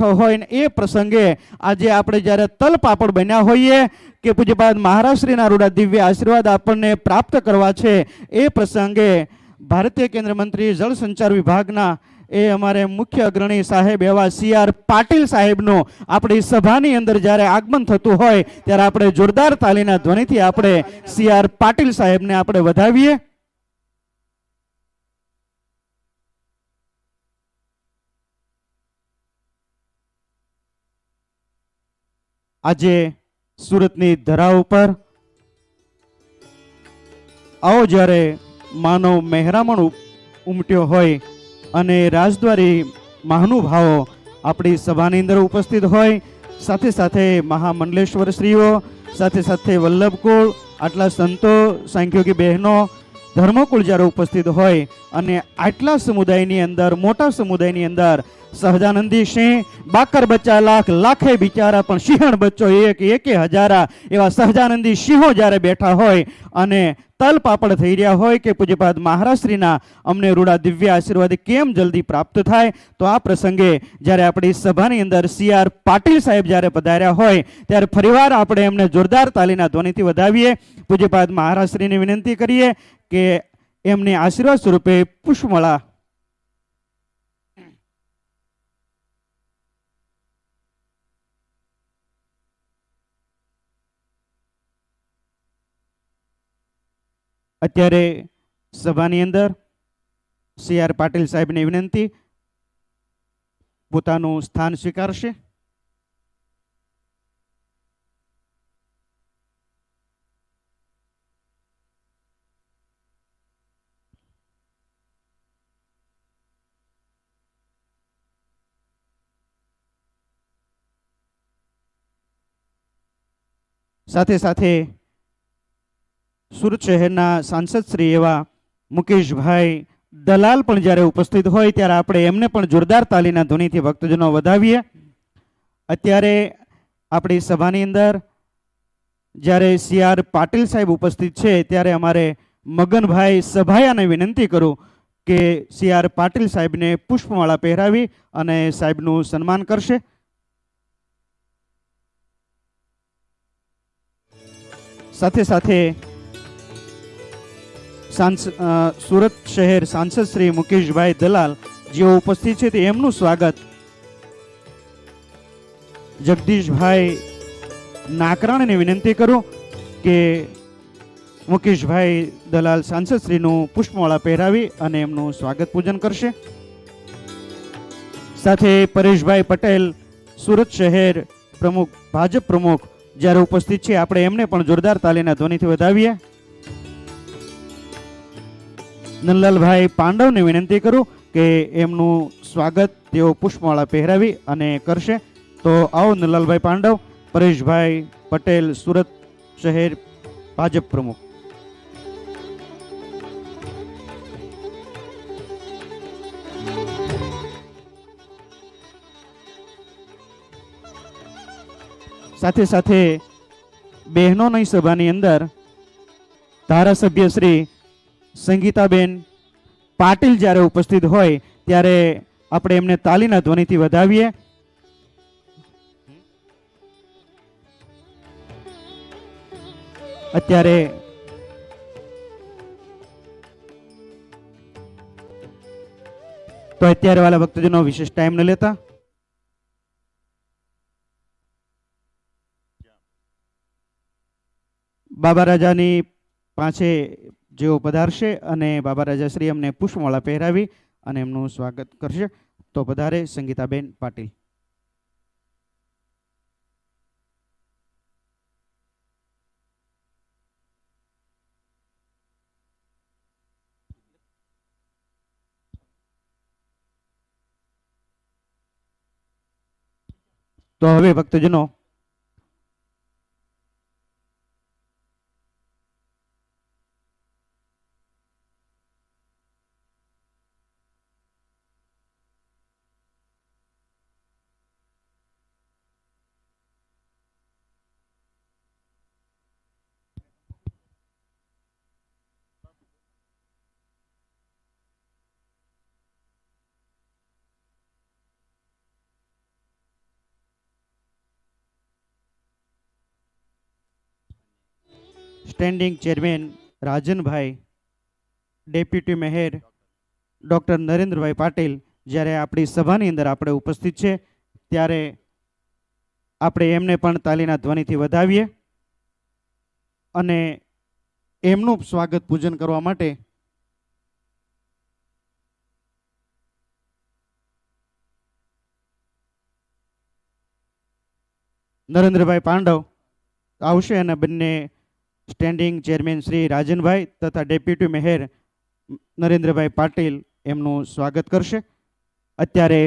હોય ને એ પ્રસંગે આજે આપણે જ્યારે તલ પાપડ બન્યા હોઈએ કે પૂજ્યપાદ મહારાષ્ટ્રીના રૂડા દિવ્ય આશીર્વાદ આપણને પ્રાપ્ત કરવા છે, એ પ્રસંગે ભારતીય કેન્દ્ર મંત્રી જળ સંચાર વિભાગના એ અમારે મુખ્ય અગ્રણી સાહેબ એવા સી આર પાટીલ સાહેબનું આપણી સભાની અંદર જ્યારે આગમન થતું હોય ત્યારે આપણે જોરદાર તાલીના ધ્વનિથી આપણે સી આર પાટીલ સાહેબને આપણે વધાવીએ. આજે સુરતની ધરા ઉપર આવો જ્યારે માનવ મહેરામણ ઉમટ્યો હોય અને રાજદ્વારી મહાનુભાવો આપણી સભાની અંદર ઉપસ્થિત હોય, સાથે સાથે મહામંડલેશ્વર શ્રીઓ સાથે સાથે વલ્લભકુળ, આટલા સંતો, સાંખ્યોગી બહેનો ધર્મકુળ જ્યારે ઉપસ્થિત હોય અને આટલા સમુદાયની અંદર, મોટા સમુદાયની અંદર, સહજાનંદી સિંહ, બાકર બચ્ચા, લાખ, લાખે બિચારા, પણ સિંહણ બચ્ચો એક, એકે હજારા એવા સહજાનંદી સિંહો જ્યારે બેઠા હોય અને તલ પાપડ થઈ રહ્યા હોય કે પૂજ્યપાદ મહારાષ્ટ્રીના અમને રૂડા દિવ્ય આશીર્વાદ કેમ જલ્દી પ્રાપ્ત થાય? તો આ પ્રસંગે જ્યારે આપણી સભાની અંદર સી આર પાટીલ સાહેબ જ્યારે પધાર્યા હોય, ત્યારે ફરીવાર આપણે એમને જોરદાર તાલીના ધ્વનિથી વધાવીએ. પૂજ્યપાદ મહારાશ્રીને વિનંતી કરીએ કે એમને આશીર્વાદ સ્વરૂપે પુષ્પમાળા અત્યારે સભાની અંદર સી આર પાટીલ સાહેબને વિનંતી, પોતાનું સ્થાન સ્વીકારશે. સાથે સાથે સુરત શહેરના સાંસદ શ્રી એવા મુકેશભાઈ દલાલ પણ જ્યારે ઉપસ્થિત હોય ત્યારે આપણે એમને પણ જોરદાર તાલીના ધ્વનિથી ભક્તજનો વધાવીએ. અત્યારે આપણી સભાની અંદર જ્યારે સી આર પાટીલ સાહેબ ઉપસ્થિત છે ત્યારે અમારે મગનભાઈ સભાયાને વિનંતી કરું કે સી આર પાટીલ સાહેબને પુષ્પમાળા પહેરાવી અને સાહેબનું સન્માન કરશે. સાથે સાથે સુરત શહેર સાંસદ શ્રી મુકેશભાઈ દલાલ જેઓ ઉપસ્થિત છે તે એમનું સ્વાગત જગદીશભાઈ નાકરાણને વિનંતી કરું કે મુકેશભાઈ દલાલ સાંસદ શ્રીનું પુષ્પમાળા પહેરાવી અને એમનું સ્વાગત પૂજન કરશે. સાથે પરેશભાઈ પટેલ, સુરત શહેર પ્રમુખ, ભાજપ પ્રમુખ જ્યારે ઉપસ્થિત છે આપણે એમને પણ જોરદાર તાલીના ધ્વનિથી વધાવીએ. નંદલાલભાઈ પાંડવને વિનંતી કરું કે એમનું સ્વાગત તેઓ પુષ્પમાળા પહેરાવી અને કરશે. તો આવો નંદલાલભાઈ પાંડવ, પરેશભાઈ પટેલ, સુરત શહેર ભાજપ પ્રમુખ. સાથે સાથે બહેનોની સભાની અંદર ધારાસભ્ય શ્રી સંગીતાબેન પાટીલ જ્યારે ઉપસ્થિત હોય ત્યારે આપણે એમને તાલીના ધ્વનિથી વધાવીએ. અત્યારે તો અત્યારે વાલા ભક્તજનો વિશેષ ટાઈમ ન લેતા. બાબા રાજાની પાસે જેઓ પધારશે અને બાબા રાજા શ્રી અમને પુષ્પમાળા પહેરાવી અને એમનું સ્વાગત કરશે, તો પધારે સંગીતાબેન પાટીલ. તો હવે ભક્તજનો standing chairman Rajanbhai deputy mayor doctor Narendrabhai Patil જ્યારે આપણી સભાની અંદર આપણે ઉપસ્થિત છે, ત્યારે આપણે એમને પણ તાલીના ધ્વનિથી વધાવીએ અને એમનું સ્વાગત પૂજન કરવા માટે નરેન્દ્રભાઈ પાંડવ આવશે અને બંને સ્ટેન્ડિંગ ચેરમેન શ્રી રાજનભાઈ તથા ડેપ્યુટી મેયર નરેન્દ્રભાઈ પાટીલ એમનું સ્વાગત કરશે. અત્યારે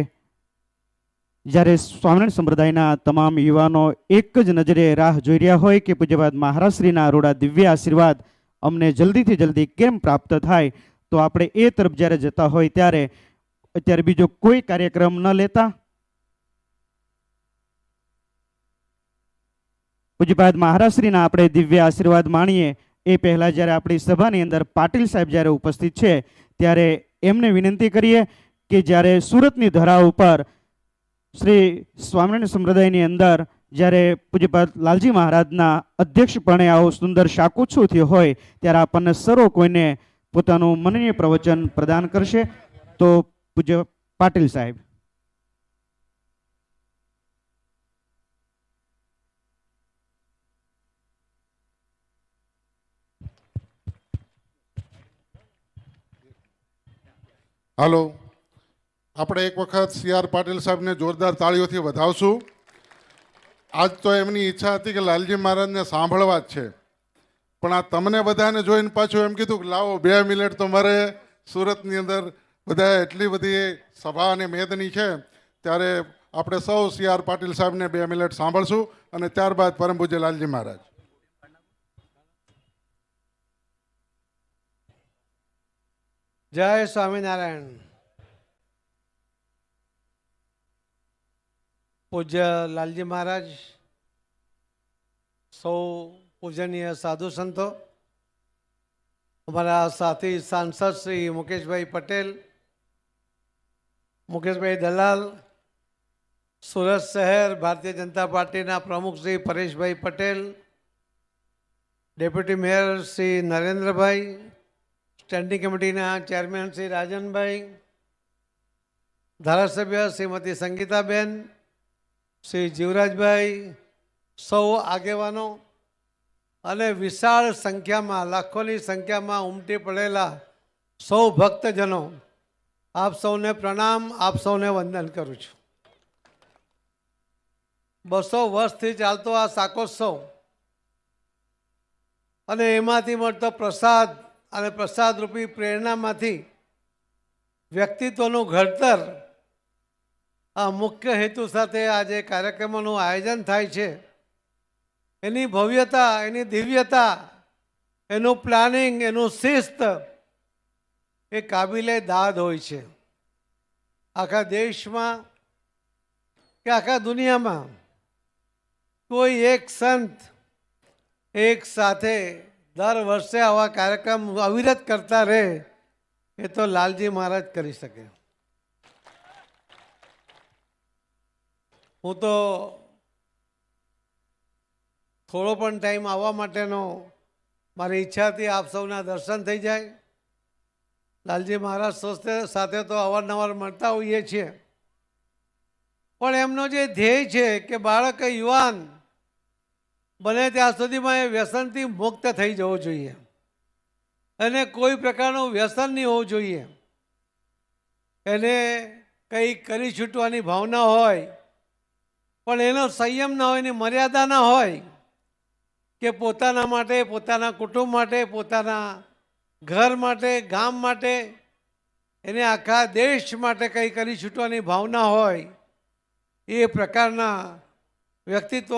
જ્યારે સ્વામિનારાયણ સંપ્રદાયના તમામ યુવાનો એક જ નજરે રાહ જોઈ રહ્યા હોય કે પૂજ્યવાદ મહારાજશ્રીના અરોડા દિવ્ય આશીર્વાદ અમને જલ્દીથી જલ્દી કેમ પ્રાપ્ત થાય, તો આપણે એ તરફ જ્યારે જતા હોય ત્યારે, અત્યારે બીજો કોઈ કાર્યક્રમ ન લેતા. પૂજ્યપાદ મહારાજશ્રીના આપણે દિવ્ય આશીર્વાદ માણીએ. એ પહેલાં જ્યારે આપણી સભાની અંદર પાટીલ સાહેબ જ્યારે ઉપસ્થિત છે, ત્યારે એમને વિનંતી કરીએ કે જ્યારે સુરતની ધરા ઉપર શ્રી સ્વામિનારાયણ સંપ્રદાયની અંદર જ્યારે પૂજ્યપાદ લાલજી મહારાજના અધ્યક્ષપણે આવો સુંદર શાકુચ્છું થયો હોય, ત્યારે આપણને સર્વ કોઈને પોતાનું મનનીય પ્રવચન પ્રદાન કરશે. તો પૂજ્ય પાટીલ સાહેબ. હાલો. આપણે એક વખત સી આર પાટીલ સાહેબને જોરદાર તાળીઓથી વધાવશું. આજ તો એમની ઈચ્છા હતી કે લાલજી મહારાજને સાંભળવા જ છે. પણ આ તમને બધાને જોઈને પાછું એમ કીધું કે લાવો, બે મિનિટ તો મારે સુરતની અંદર બધા એટલી બધી સભા અને મેદની છે, ત્યારે આપણે સૌ સી આર પાટીલ સાહેબને બે મિનિટ સાંભળશું અને ત્યારબાદ પરમ પૂજ્ય લાલજી મહારાજ. જય સ્વામિનારાયણ. પૂજ્ય લાલજી મહારાજ, સૌ પૂજનીય સાધુ સંતો, અમારા સાથી સાંસદ શ્રી મુકેશભાઈ પટેલ, મુકેશભાઈ દલાલ, સુરત શહેર ભારતીય જનતા પાર્ટીના પ્રમુખ Shri Pareshbhai Patel, deputy mayor Shri Narendrabhai standing કમિટીના ચેરમેન શ્રી રાજનભાઈ, ધારાસભ્ય શ્રીમતી સંગીતાબેન, શ્રી જીવરાજભાઈ, સૌ આગેવાનો અને વિશાળ સંખ્યામાં, લાખોની સંખ્યામાં ઉમટી પડેલા સૌ ભક્તજનો, આપ સૌને પ્રણામ, આપ સૌને વંદન કરું છું. બસો વર્ષથી ચાલતો આ શાકોત્સવ અને એમાંથી મળતો પ્રસાદ અને પ્રસાદરૂપી પ્રેરણામાંથી વ્યક્તિત્વનું ઘડતર આ મુખ્ય હેતુ સાથે આ જે કાર્યક્રમોનું આયોજન થાય છે. એની ભવ્યતા, એની દિવ્યતા, એનું પ્લાનિંગ, એનું શિસ્ત એ કાબિલે દાદ હોય છે. આખા દેશમાં કે આખા દુનિયામાં કોઈ એક સંત એક સાથે દર વર્ષે આવા કાર્યક્રમ અવિરત કરતા રહે, એ તો લાલજી મહારાજ કરી શકે. હું તો થોડો પણ ટાઈમ આવવા માટેનો મારી ઈચ્છાથી આપ સૌના દર્શન થઈ જાય. લાલજી મહારાજ સ્વસ્થ સાથે તો અવારનવાર મળતા હોઈએ છીએ. પણ એમનો જે ધ્યેય છે કે બાળક યુવાન બને ત્યાં સુધીમાં એ વ્યસનથી મુક્ત થઈ જવું જોઈએ. અને કોઈ પ્રકારનું વ્યસન નહીં હોવું જોઈએ. એને કંઈ કરી છૂટવાની ભાવના હોય, પણ એનો સંયમ ના હોય એની મર્યાદા ના હોય કે પોતાના માટે, પોતાના કુટુંબ માટે, પોતાના ઘર માટે, ગામ માટે, એને આખા દેશ માટે કંઈ કરી છૂટવાની ભાવના હોય, એ પ્રકારના વ્યક્તિત્વ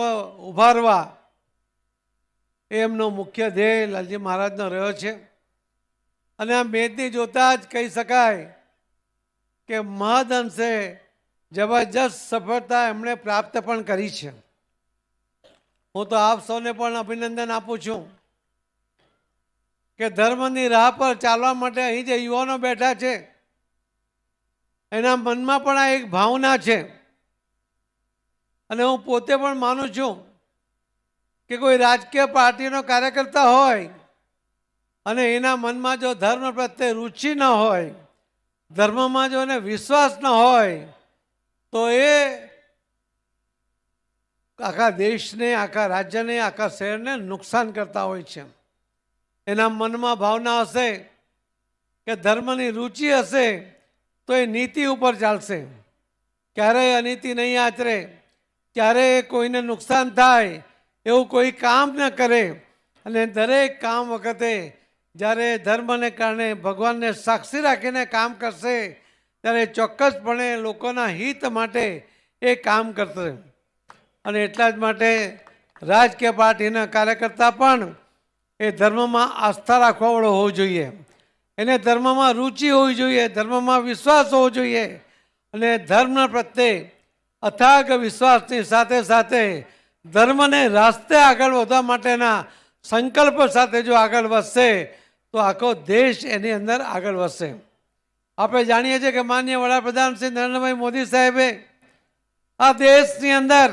ઉભારવા એ એમનો મુખ્ય ધ્યેય લાલજી મહારાજનો રહ્યો છે. અને આ મેદની જોતા જ કહી શકાય કે મહદ અંશે જબરજસ્ત સફળતા એમણે પ્રાપ્ત પણ કરી છે. હું તો આપ સૌને પણ અભિનંદન આપું છું કે ધર્મની રાહ પર ચાલવા માટે અહીં જે યુવાનો બેઠા છે, એના મનમાં પણ આ એક ભાવના છે. અને હું પોતે પણ માનું છું કે કોઈ રાજકીય પાર્ટીનો કાર્યકર્તા હોય અને એના મનમાં જો ધર્મ પ્રત્યે રુચિ ન હોય, ધર્મમાં જો એને વિશ્વાસ ન હોય, તો એ આખા દેશને, આખા રાજ્યને, આખા શહેરને નુકસાન કરતા હોય છે. એના મનમાં ભાવના હશે કે ધર્મની રુચિ હશે તો એ નીતિ ઉપર ચાલશે. ક્યારેય અનીતિ નહીં આચરે, ક્યારેય કોઈને નુકસાન થાય એવું કોઈ કામ ન કરે. અને દરેક કામ વખતે જ્યારે ધર્મને કારણે ભગવાનને સાક્ષી રાખીને કામ કરશે, ત્યારે ચોક્કસપણે લોકોના હિત માટે એ કામ કરશે. અને એટલા જ માટે રાજકીય પાર્ટીના કાર્યકર્તા પણ એ ધર્મમાં આસ્થા રાખવાવાળો હોવો જોઈએ. એને ધર્મમાં રુચિ હોવી જોઈએ, ધર્મમાં વિશ્વાસ હોવો જોઈએ. અને ધર્મ પ્રત્યે અથાગ વિશ્વાસની સાથે સાથે ધર્મને રાસ્તે આગળ વધવા માટેના સંકલ્પ સાથે જો આગળ વધશે, તો આખો દેશ એની અંદર આગળ વધશે. આપણે જાણીએ છીએ કે માન્ય વડાપ્રધાન શ્રી નરેન્દ્રભાઈ મોદી સાહેબે આ દેશની અંદર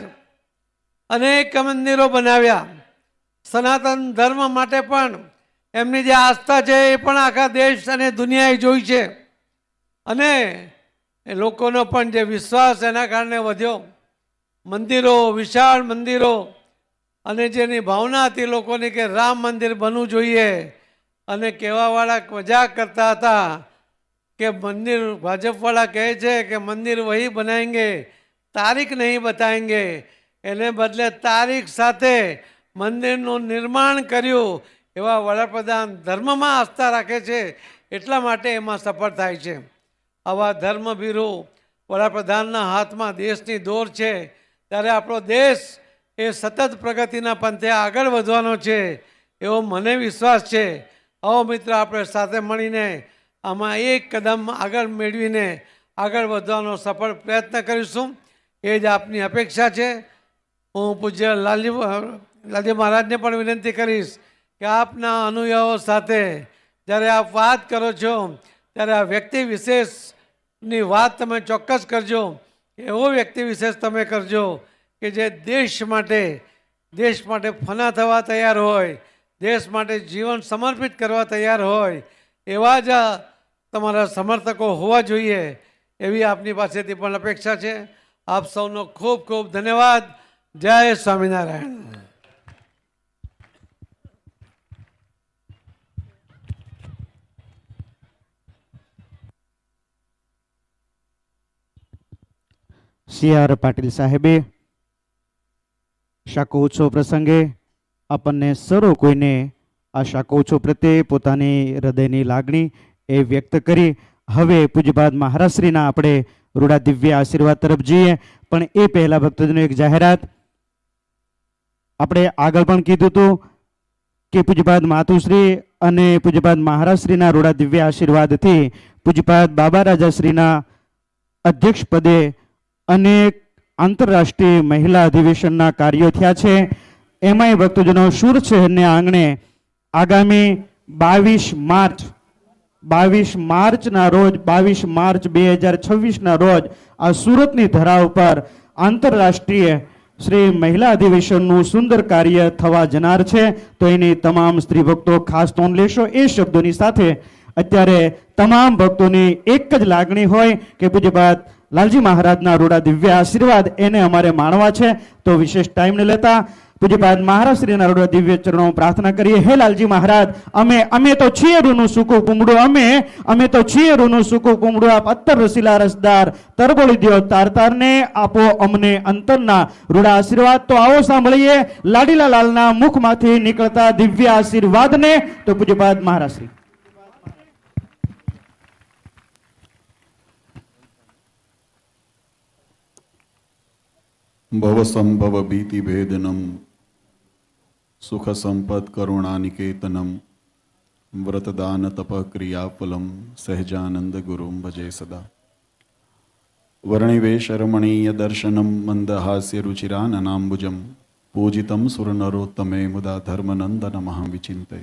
અનેક મંદિરો બનાવ્યા. સનાતન ધર્મ માટે પણ એમની જે આસ્થા છે એ પણ આખા દેશ અને દુનિયાએ જોઈ છે. અને લોકોનો પણ જે વિશ્વાસ એના કારણે વધ્યો. મંદિરો, વિશાળ મંદિરો, અને જેની ભાવના હતી લોકોની કે રામ મંદિર બનવું જોઈએ. અને કહેવાવાળા મજાક કરતા હતા કે મંદિર ભાજપવાળા કહે છે કે મંદિર વહી બનાવેંગે તારીખ નહીં બતાવેંગે એને બદલે તારીખ સાથે મંદિરનું નિર્માણ કર્યું એવા વડાપ્રધાન ધર્મમાં આસ્થા રાખે છે એટલા માટે એમાં સફળ થાય છે. આવા ધર્મભીરો વડાપ્રધાનના હાથમાં દેશની દોર છે. ત્યારે આપણો દેશ એ સતત પ્રગતિના પંથે આગળ વધવાનો છે એવો મને વિશ્વાસ છે. આવો મિત્ર, આપણે સાથે મળીને આમાં એક કદમ આગળ મેળવીને આગળ વધવાનો સફળ પ્રયત્ન કરીશું. એ જ આપની અપેક્ષા છે. હું પૂજ્ય લાલજી લાલજી મહારાજને પણ વિનંતી કરીશ કે આપના અનુયાયો સાથે જ્યારે આપ વાત કરો છો, ત્યારે આ વ્યક્તિ વિશેષની વાત તમે ચોક્કસ કરજો. એવો વ્યક્તિ વિશેષ તમે કરજો કે જે દેશ માટે દેશ માટે ફના થવા તૈયાર હોય, દેશ માટે જીવન સમર્પિત કરવા તૈયાર હોય, એવા જ તમારા સમર્થકો હોવા જોઈએ એવી આપની પાસેથી પણ અપેક્ષા છે. આપ સૌનો ખૂબ ખૂબ ધન્યવાદ. જય સ્વામિનારાયણ. સી આર પાટીલ સાહેબે શાકો ઉત્સવ પ્રસંગે આપણને સરો કોઈને આ શાકો ઉત્સવ પ્રત્યે પોતાની હૃદયની લાગણી એ વ્યક્ત કરી હવે પૂજ્યપાદ મહારાજશ્રીના આપણે રૂડા દિવ્ય આશીર્વાદ તરફ જઈએ. પણ એ પહેલા ભક્તજનો એક જાહેરાત, આપણે આગળ પણ કીધું હતું કે પૂજ્યપાદ માતુશ્રી અને પૂજ્યપાદ મહારાજશ્રીના રૂડા દિવ્ય આશીર્વાદથી પૂજ્યપાદ બાબા રાજાશ્રીના અધ્યક્ષ પદે અનેક આંતરરાષ્ટ્રીય મહિલા અધિવેશનના કાર્યો થયા છે. એમાંય ભક્તજનો સુર શહેરને આંગણે આગામી બાવીસ માર્ચ, બાવીસ માર્ચના રોજ, બાવીસ માર્ચ બે હજાર છવ્વીસના રોજ આ સુરતની ધરા ઉપર આંતરરાષ્ટ્રીય શ્રી મહિલા અધિવેશનનું સુંદર કાર્ય થવા જનાર છે. તો એની તમામ સ્ત્રી ભક્તો ખાસ નોંધ લેશો. એ શબ્દોની સાથે અત્યારે તમામ ભક્તોની એક જ લાગણી હોય કે પૂજ્યપાદ લાલજી મહારાજના રૂડા દિવ્ય આશીર્વાદ એને અમારે માણવા છે. તો વિશેષ ટાઈમ ન લેતા પૂજ્યપાદ મહારાજ શ્રીના રૂડા દિવ્ય ચરણો પ્રાર્થના કરીએ. હે લાલજી મહારાજ, અમે અમે તો છીએ રૂનું સૂકું કુમડું અમે અમે તો છીએ રૂનું સૂકું કુમડું આપ અત્તર રસીલા રસદાર તરબોળી દ્યો તાર તારને આપો અમને અંતરના રૂડા આશીર્વાદ. તો આવો સાંભળીએ લાડીલા લાલના મુખમાંથી નીકળતા દિવ્ય આશીર્વાદને. તો પૂજ્યપાદ મહારાજ શ્રી ભવસંભવ ભીતિભેદનમ સુખ સંપદ કરુણાનિકેતનમ વ્રતદાન તપ ક્રિયાફલમ સહજાનંદ ગુરુમ ભજે સદા વર્ણિવેશરમણીય દર્શનમ મંદહાસ્ય રુચિરાનનાંબુજમ પૂજિતમ સુરનરોત્તમે મુદા ધર્મનંદનમહં વિચિંતય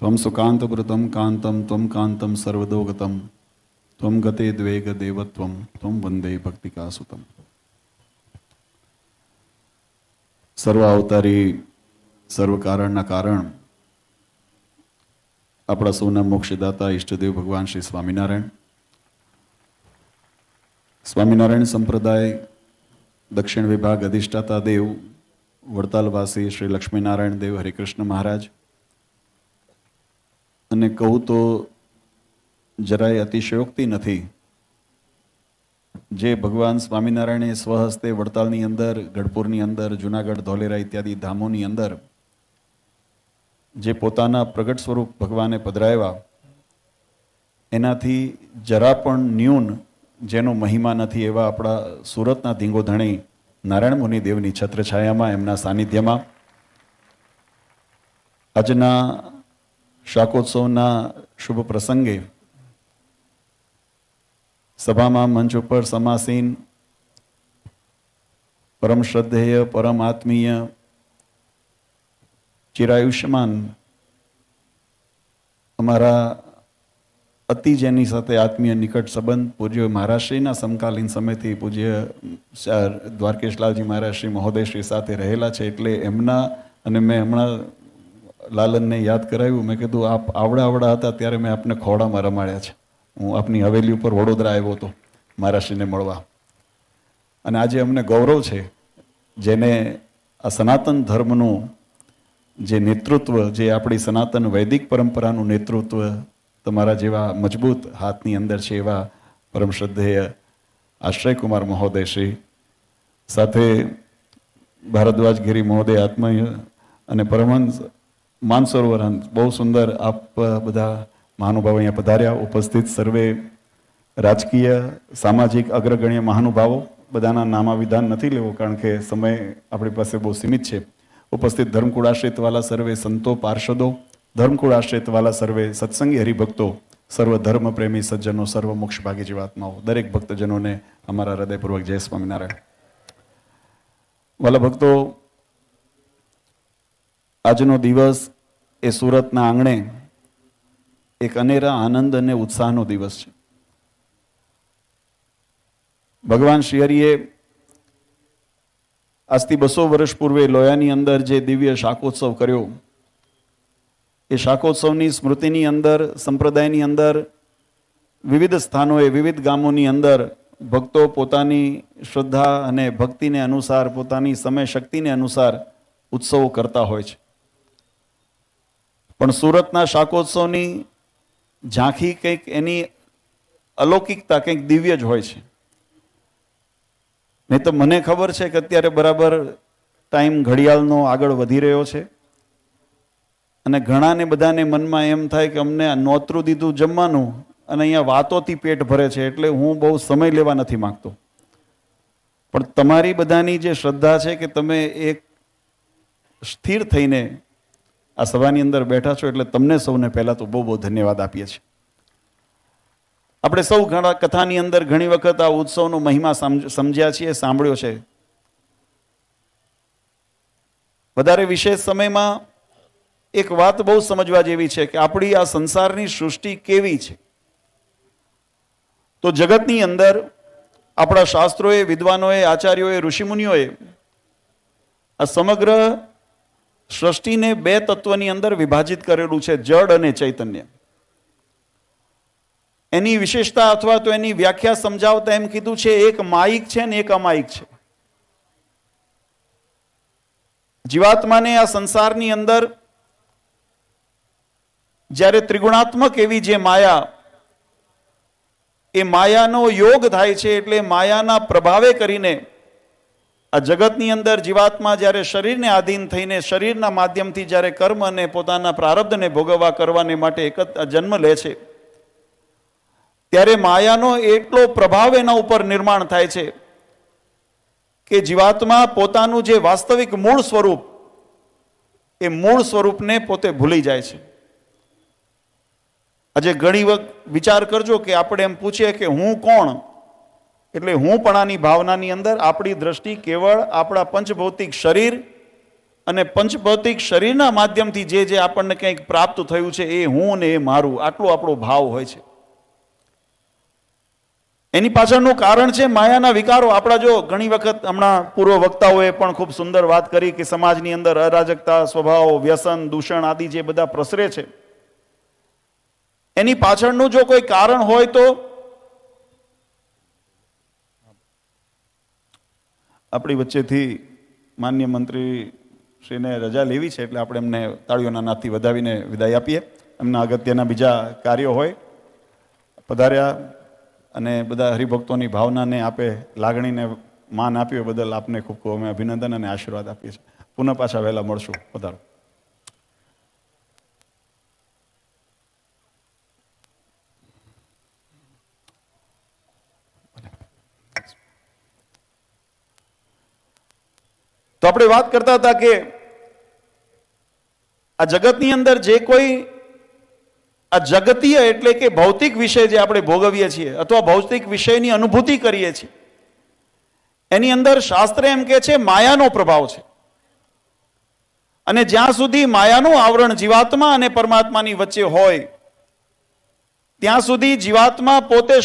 ત્વમ સુકાંતવૃતમ કાંતમ ત્વમ કાંતમ સર્વદોગતમ ત્વમ ગતે દ્વેગ દેવત્વમ સર્વ અવતારી, સર્વ કારણના કારણ આપણા સૌના મોક્ષદાતા ઈષ્ટદેવ ભગવાન શ્રી સ્વામિનારાયણ. સ્વામિનારાયણ સંપ્રદાય, દક્ષિણ વિભાગ અધિષ્ઠાતા દેવ, વડતાલવાસી શ્રી લક્ષ્મીનારાયણ દેવ, હરિકૃષ્ણ મહારાજ. અને કહું તો જરાય અતિશયોક્તિ નથી જે ભગવાન સ્વામિનારાયણે સ્વહસ્તે વડતાલની અંદર, ગઢપુરની અંદર, જુનાગઢ, ધોલેરા ઇત્યાદિ ધામોની અંદર જે પોતાના પ્રગટ સ્વરૂપ ભગવાને પધરાવ્યા, એનાથી જરા પણ ન્યૂન જેનો મહિમા નથી એવા આપણા સુરતના ધીંગો ધણી નારાયણ મુનિ દેવની છત્રછાયામાં, એમના સાનિધ્યમાં. આજના શાકોત્સવના શુભ પ્રસંગે સભામાં મંચ ઉપર સમાસીન, પરમ શ્રદ્ધેય, પરમ આત્મીય, ચિરાયુષ્યમાન અમારા અતિ જેની સાથે આત્મીય નિકટ સંબંધ પૂજ્ય મહારાષ્ટ્રીના સમકાલીન સમયથી પૂજ્ય દ્વારકેશલાલજી મહારાષ્ટ્રી મહોદયશ્રી સાથે રહેલા છે એટલે એમના અને મેં હમણાં લાલનને યાદ કરાવ્યું. મેં કીધું, આપ આવડા આવડા હતા ત્યારે મેં આપને ખોડામાં રમાડ્યા છે. હું આપની હવેલી ઉપર વડોદરા આવ્યો હતો, મહારાષ્ટ્રીને મળવા. અને આજે અમને ગૌરવ છે, જેને આ સનાતન ધર્મનું જે નેતૃત્વ, જે આપણી સનાતન વૈદિક પરંપરાનું નેતૃત્વ તમારા જેવા મજબૂત હાથની અંદર છે, એવા પરમ શ્રદ્ધેય આશ્રયકુમાર મહોદય શ્રી સાથે ભારદ્વાજગીરી મહોદય આત્મય અને પરમહંસ માનસરોવર હંસ, બહુ સુંદર આપ બધા મહાનુભાવો અહીંયા પધાર્યા. ઉપસ્થિત સર્વે રાજકીય, સામાજિક અગ્રગણ્ય મહાનુભાવો. બધાના નામાવિધાન નથી લેવો કારણ કે સમય આપણી પાસે બહુ સીમિત છે. ઉપસ્થિત ધર્મકુળ આશ્રિતવાલા સર્વે સંતો પાર્ષદો, ધર્મકુળ સર્વે સત્સંગી હરિભક્તો, સર્વ ધર્મ પ્રેમી સજ્જનો, સર્વ મોક્ષ ભાગી જીવાત્માઓ, દરેક ભક્તજનોને અમારા હૃદયપૂર્વક જય સ્વામિનારાયણ. વાલા ભક્તો, આજનો દિવસ એ સુરતના આંગણે એક અનેરા આનંદ અને ઉત્સાહનો દિવસ છે. ભગવાન શ્રીહરિએ આજથી બસો વર્ષ પૂર્વે લોયાની અંદર જે દિવ્ય શાકોત્સવ કર્યો, એ શાકોત્સવની સ્મૃતિની અંદર, સંપ્રદાયની અંદર, વિવિધ સ્થાનોએ, વિવિધ ગામોની અંદર ભક્તો પોતાની શ્રદ્ધા અને ભક્તિને અનુસાર, પોતાની સમય શક્તિને અનુસાર ઉત્સવો કરતા હોય છે. પણ સુરતના શાકોત્સવની ઝાંખી કંઈક એની અલૌકિકતા કંઈક દિવ્ય જ હોય છે. નહીં તો મને ખબર છે કે અત્યારે બરાબર ટાઈમ ઘડિયાળનો આગળ વધી રહ્યો છે. અને ઘણાને બધાને મનમાં એમ થાય કે અમને નોતરું દીધું જમવાનું અને અહીંયા વાતોથી પેટ ભરે છે એટલે હું બહુ સમય લેવા નથી માંગતો. પણ તમારી બધાની જે શ્રદ્ધા છે કે તમે એક સ્થિર થઈને આ સભાની અંદર બેઠા છો એટલે તમને સૌને પહેલાં તો બહુ બહુ ધન્યવાદ આપીએ છીએ. આપણે સૌ ઘણા કથાની અંદર ઘણી વખત આ ઉત્સવનો મહિમા સમજ્યા છીએ, સાંભળ્યો છે. વધારે વિશેષ સમયમાં એક વાત બહુ સમજવા જેવી છે કે આપણી આ સંસારની સૃષ્ટિ કેવી છે. તો જગતની અંદર આપણા શાસ્ત્રોએ, વિદ્વાનોએ, આચાર્યોએ, ઋષિમુનિઓએ આ સમગ્ર સૃષ્ટિને બે તત્વની અંદર વિભાજિત કરેલું છે જડ અને ચૈતન્ય. એની વિશેષતા અથવા તો એની વ્યાખ્યા સમજાવતા એમ કીધું છે, એક માયિક છે ને એક અમાયિક છે. જીવાત્માને આ સંસારની અંદર જ્યારે ત્રિગુણાત્મક એવી જે માયા, એ માયાનો યોગ થાય છે એટલે માયાના પ્રભાવે કરીને આ જગતની અંદર જીવાત્મા જ્યારે શરીરને આધીન થઈને શરીરના માધ્યમથી જ્યારે કર્મ અને પોતાના પ્રારબ્ધને ભોગવવા કરવાને માટે એક જન્મ લે છે, ત્યારે માયાનો એટલો પ્રભાવ એના ઉપર નિર્માણ થાય છે કે જીવાત્મા પોતાનું જે વાસ્તવિક મૂળ સ્વરૂપ, એ મૂળ સ્વરૂપને પોતે ભૂલી જાય છે. આજે ઘણી વખત વિચાર કરજો કે આપણે એમ પૂછીએ કે હું કોણ? એટલે હું પણાની ભાવનાની અંદર આપણી દ્રષ્ટિ કેવળ આપણા પંચભૌતિક શરીર અને પંચભૌતિક શરીરના માધ્યમથી જે જે આપણને કંઈક પ્રાપ્ત થયું છે એ હું ને એ મારું, આટલો આપણો ભાવ હોય છે. એની પાછળનું કારણ છે માયાના વિકારો. આપણા જો ઘણી વખત હમણાં પૂર્વ વક્તાઓએ પણ ખૂબ સુંદર વાત કરી કે સમાજની અંદર અરાજકતા, સ્વભાવ, વ્યસન, દૂષણ આદિ જે બધા પ્રસરે છે. એની પાછળનું જો કોઈ કારણ હોય તો આપણી વચ્ચેથી માન્ય મંત્રી શ્રીને રજા લેવી છે એટલે આપણે એમને તાળીઓના નાથથી વધાવીને વિદાય આપીએ. એમના અગત્યના બીજા કાર્યો હોય, પધાર્યા અને બધા હરિભક્તોની ભાવનાને આપે લાગણીને માન આપ્યું બદલ આપને ખૂબ ખૂબ અમે અભિનંદન અને આશીર્વાદ આપીએ છીએ. પુનઃ પાછા વહેલા મળશું. પધારો. તો આપણે વાત કરતા હતા કે આ જગતની અંદર જે કોઈ આ જગતીય એટલે કે ભૌતિક વિષય જે આપણે ભોગવીએ છીએ અથવા ભૌતિક વિષયની અનુભૂતિ કરીએ છીએ, એની અંદર શાસ્ત્ર એમ કે છે માયાનો પ્રભાવ છે. અને જ્યાં સુધી માયાનું આવરણ જીવાત્મા અને પરમાત્માની વચ્ચે હોય, ત્યાં સુધી જીવાત્મા પોતે